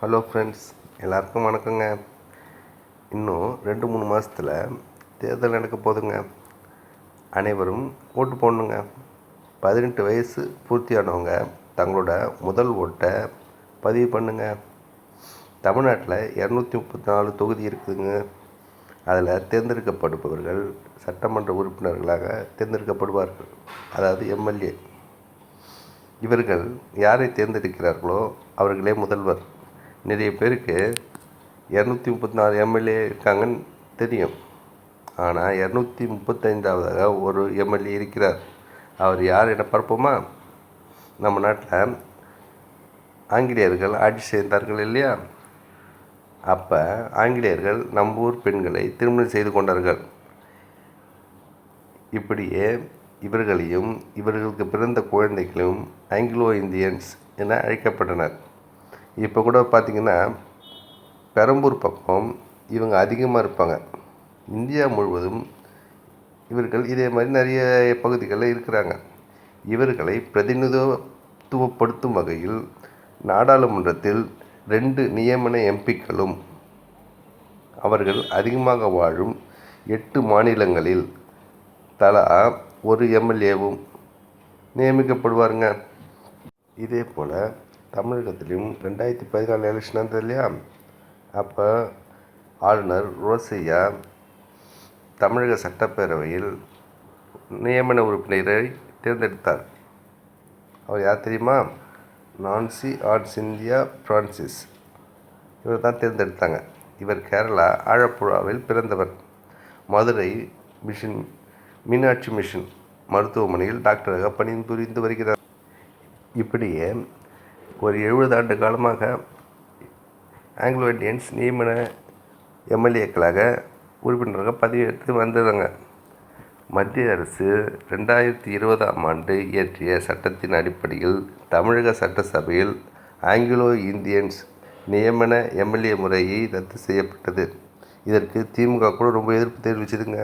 Hello friends எல்லாருக்கும் வணக்கங்க. இன்னும் ரெண்டு மூணு மாதத்தில் தேர்தல் நடக்க போகுதுங்க. அனைவரும் ஓட்டு போடணுங்க. பதினெட்டு வயசு பூர்த்தியானவங்க தங்களோட முதல் ஓட்டை பதிவு பண்ணுங்க. தமிழ்நாட்டில் இரநூத்தி முப்பத்தி நாலு தொகுதி இருக்குதுங்க. அதில் தேர்ந்தெடுக்கப்படுபவர்கள் சட்டமன்ற உறுப்பினர்களாக தேர்ந்தெடுக்கப்படுவார்கள். அதாவது எம்எல்ஏ. இவர்கள் யாரை தேர்ந்தெடுக்கிறார்களோ அவர்களே முதல்வர். நிறைய பேருக்கு இரநூத்தி முப்பத்தி நாலு எம்எல்ஏ இருக்காங்கன்னு தெரியும். ஆனால் இரநூத்தி முப்பத்தைந்தாவதாக ஒரு எம்எல்ஏ இருக்கிறார். அவர் யார் என பார்ப்போமா? நம்ம நாட்டில் ஆங்கிலேயர்கள் ஆட்சி செய்தார்கள் இல்லையா? அப்போ ஆங்கிலேயர்கள் நம்ம ஊர் பெண்களை திருமணம் செய்து கொண்டார்கள். இப்படியே இவர்களையும் இவர்களுக்கு பிறந்த குழந்தைகளும் ஆங்கிலோ இந்தியன்ஸ் என அழைக்கப்பட்டனர். இப்போ கூட பார்த்திங்கன்னா பெரம்பூர் பக்கம் இவங்க அதிகமாக இருப்பாங்க. இந்தியா முழுவதும் இவர்கள் இதே மாதிரி நிறைய பகுதிகளில் இருக்கிறாங்க. இவர்களை பிரதிநிதித்துவப்படுத்தும் வகையில் நாடாளுமன்றத்தில் ரெண்டு நியமன எம்பிக்களும் அவர்கள் அதிகமாக வாழும் எட்டு மாநிலங்களில் தலா ஒரு எம்எல்ஏவும் நியமிக்கப்படுவாருங்க. இதே போல் தமிழகத்திலையும் ரெண்டாயிரத்தி பதினாலு எலெக்ஷன் வந்தது இல்லையா அப்போ ஆளுநர் ரோசையா தமிழக சட்டப்பேரவையில் நியமன உறுப்பினரை தேர்ந்தெடுத்தார். அவர் யார் தெரியுமா? நான்சி ஆர்ட் சிந்தியா பிரான்சிஸ். இவர் தான் தேர்ந்தெடுத்தாங்க. இவர் கேரளா ஆழப்புழாவில் பிறந்தவர். மதுரை மிஷின் மீனாட்சி மிஷன் மருத்துவமனையில் டாக்டராக பணிபுரிந்து வருகிறார். இப்படியே ஒரு எழுபது ஆண்டு காலமாக ஆங்கிலோ இண்டியன்ஸ் நியமன எம்எல்ஏக்களாக உறுப்பினராக பதவியேற்று வந்ததுங்க. மத்திய அரசு ரெண்டாயிரத்தி இருபதாம் ஆண்டு இயற்றிய சட்டத்தின் அடிப்படையில் தமிழக சட்டசபையில் ஆங்கிலோ இந்தியன்ஸ் நியமன எம்எல்ஏ முறையை ரத்து செய்யப்பட்டது. இதற்கு திமுக கூட ரொம்ப எதிர்ப்பு தெரிவிச்சதுங்க.